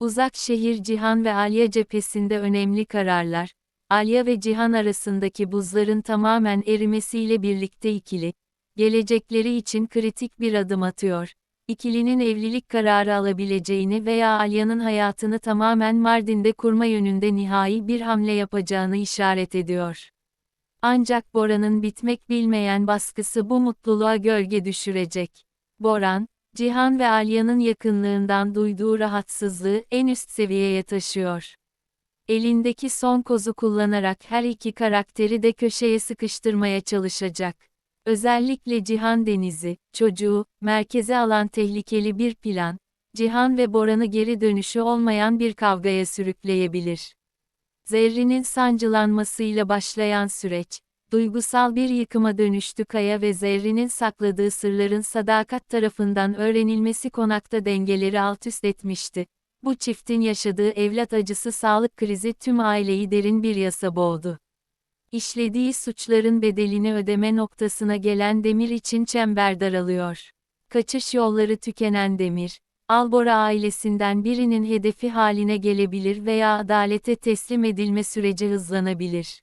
Uzak şehir Cihan ve Alya cephesinde önemli kararlar, Alya ve Cihan arasındaki buzların tamamen erimesiyle birlikte ikili, gelecekleri için kritik bir adım atıyor. İkilinin evlilik kararı alabileceğini veya Alya'nın hayatını tamamen Mardin'de kurma yönünde nihai bir hamle yapacağını işaret ediyor. Ancak Bora'nın bitmek bilmeyen baskısı bu mutluluğa gölge düşürecek. Boran, Cihan ve Alya'nın yakınlığından duyduğu rahatsızlığı en üst seviyeye taşıyor. Elindeki son kozu kullanarak her iki karakteri de köşeye sıkıştırmaya çalışacak. Özellikle Cihan Deniz'i, çocuğu, merkeze alan tehlikeli bir plan, Cihan ve Boran'ı geri dönüşü olmayan bir kavgaya sürükleyebilir. Zerrin'in sancılanmasıyla başlayan süreç, duygusal bir yıkıma dönüştü Kaya ve Zerrin'in sakladığı sırların sadakat tarafından öğrenilmesi konakta dengeleri alt üst etmişti. Bu çiftin yaşadığı evlat acısı sağlık krizi tüm aileyi derin bir yasa boğdu. İşlediği suçların bedelini ödeme noktasına gelen Demir için çember daralıyor. Kaçış yolları tükenen Demir, Albora ailesinden birinin hedefi haline gelebilir veya adalete teslim edilme süreci hızlanabilir.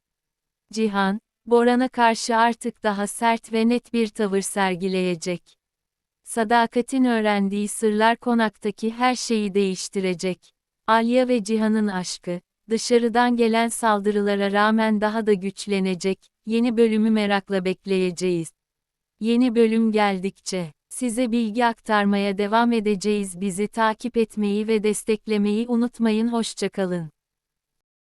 Cihan, Boran'a karşı artık daha sert ve net bir tavır sergileyecek. Sadakatin öğrendiği sırlar konaktaki her şeyi değiştirecek. Alya ve Cihan'ın aşkı, dışarıdan gelen saldırılara rağmen daha da güçlenecek. Yeni bölümü merakla bekleyeceğiz. Yeni bölüm geldikçe size bilgi aktarmaya devam edeceğiz. Bizi takip etmeyi ve desteklemeyi unutmayın. Hoşçakalın.